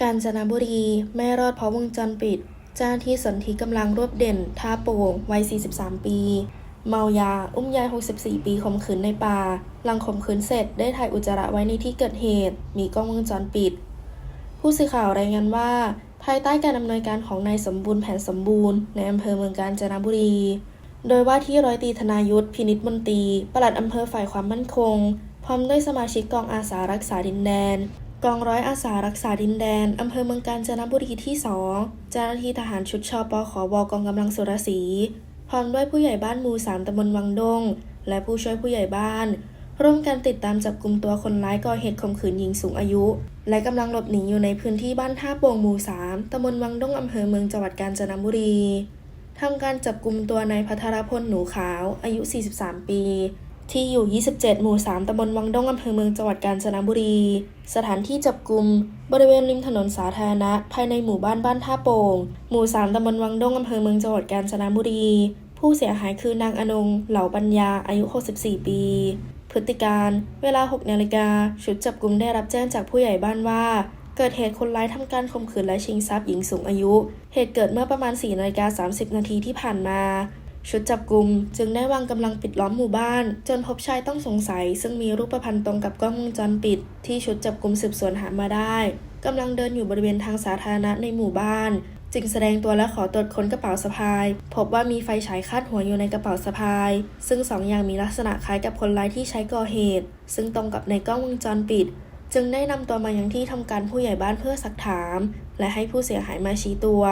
กาญจนบุรีไม่รอดเพราะวงจรปิด เจ้าที่สนธิกำลังรวบเด่น ท่าโป่งวัย 43 ปี เมายา อุ้มยาย 64 ปีข่มขืนในป่า หลังข่มขืนเสร็จได้ถ่ายอุจจาระไว้ในที่เกิดเหตุ มีกล้องวงจรปิด ผู้สื่อข่าวรายงานว่า ภายใต้การดำเนินการของนายสมบูรณ์แผนสมบูรณ์ในอำเภอเมืองกาญจนบุรี โดยว่าที่ร้อยตรีธนายุทธพินิจมนตรีปลัดอำเภอฝ่ายความมั่นคง พร้อมด้วยสมาชิกกองอาสารักษาดินแดน กองร้อยอาสารักษาดินแดน อำเภอเมืองกาญจนบุรีที่ 2 เจ้าหน้าที่ทหารชุดชปขวกองกำลังสุรศรีพร้อมด้วยผู้ใหญ่บ้านหมู่สามตำบลวังดง และผู้ช่วยผู้ใหญ่บ้าน ร่วมกันติดตามจับกลุ่มตัวคนร้ายก่อเหตุข่มขืนหญิงสูงอายุ และกำลังหลบหนีอยู่ในพื้นที่บ้านท่าโป่งหมู่สามตำบลวังดงอำเภอเมืองจังหวัดกาญจนบุรีทำการจับกลุ่มตัวนายพัทรพลหนูขาว อายุ 43 ปี ที่อยู่ 27 หมู่ 3 ตำบลวังดงอำเภอเมืองจังหวัดกาญจนบุรี สถานที่จับกลุ่มบริเวณริมถนนสาธารณะ ภายในหมู่บ้านบ้านท่าโป่ง หมู่ 3 ตำบลวังดงอำเภอเมืองจังหวัดกาญจนบุรี ผู้เสียหายคือนางอนง เหล่าปัญญา อายุ 64 ปี พฤติการ เวลา 6 นาฬิกา ชุดจับกลุ่มได้รับแจ้งจากผู้ใหญ่บ้านว่า เกิดเหตุคนร้ายทำการข่มขืนและชิงทรัพย์หญิงสูงอายุ เหตุเกิดเมื่อประมาณ4นาฬิกา30 นาทีที่ผ่านมา ชุดจับกลุ่มจึงได้วางกำลังปิดล้อมหมู่บ้าน จนพบชายต้องสงสัย ซึ่งมีรูปพรรณตรงกับกล้องวงจรปิด ที่ชุดจับกลุ่มสืบสวนหามาได้กำลังเดินอยู่บริเวณทางสาธารณะในหมู่บ้าน จึงแสดงตัวและขอตรวจค้นกระเป๋าสะพาย พบว่ามีไฟฉายคาดหัวอยู่ในกระเป๋าสะพาย ซึ่งสองอย่างมีลักษณะคล้ายกับคนร้ายที่ใช้ก่อเหตุ ซึ่งตรงกับในกล้องวงจรปิด จึงได้นำตัวมายังที่ทำการผู้ใหญ่บ้านเพื่อสักถาม และให้ผู้เสียหายมาชี้ตัว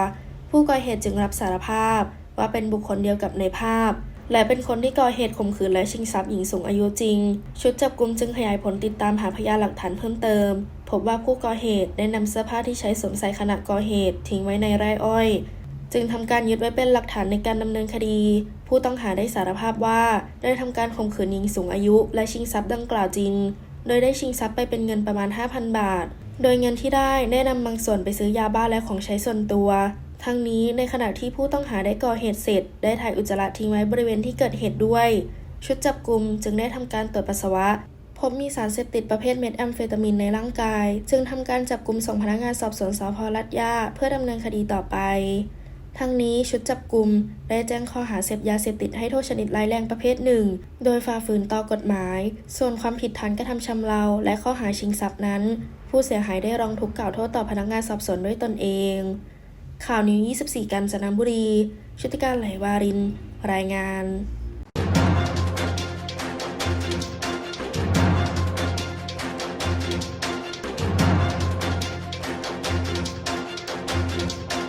ผู้ก่อเหตุจึงรับสารภาพ ว่าเป็นบุคคลเดียวกับในภาพ และเป็นคนที่ก่อเหตุข่มขืนและชิงทรัพย์หญิงสูงอายุจริง ชุดจับกลุมจึงขยายผลติดตามหาพยานหลักฐานเพิ่มเติม พบว่าผู้ก่อเหตุได้นำเสื้อผ้าที่ใช้สวมใส่ขณะก่อเหตุ ทิ้งไว้ในไร่อ้อย จึงทำการยึดไว้เป็นหลักฐานในการดำเนินคดี ผู้ต้องหาได้สารภาพว่า ได้ทำการข่มขืนหญิงสูงอายุ และชิงทรัพย์ดังกล่าวจริง โดยได้ชิงทรัพย์ไปเป็นเงินประมาณ 5,000 บาทโดยเงินที่ได้ได้นำบางส่วนไปซื้อยาบ้าและของใช้ส่วนตัว ทั้งนี้ในขณะที่ผู้ต้องหาได้ก่อเหตุเสร็จ ได้ถ่ายอุจจาระทิ้งไว้บริเวณที่เกิดเหตุด้วย ชุดจับกลุ่มจึงได้ทำการตรวจปัสสาวะ พบมีสารเสพติดประเภทเม็ดแอมเฟตามินในร่างกาย จึงทำการจับกลุ่มส่งพนักงานสอบสวนสพลัดยาเพื่อดำเนินคดีต่อไป ทั้งนี้ชุดจับกลุ่มได้แจ้งข้อหาเสพยาเสพติดให้โทษชนิดร้ายแรงประเภทหนึ่ง โดยฝ่าฝืนต่อกฎหมาย ส่วนความผิดฐานกระทำชำเรา และข้อหาชิงทรัพย์นั้น ผู้เสียหายได้ร้องทุกข์กล่าวโทษต่อพนักงานสอบสวนด้วยตนเอง ข่าวนิว 24 กันจนบุรีชุติการไหลวาริน รายงาน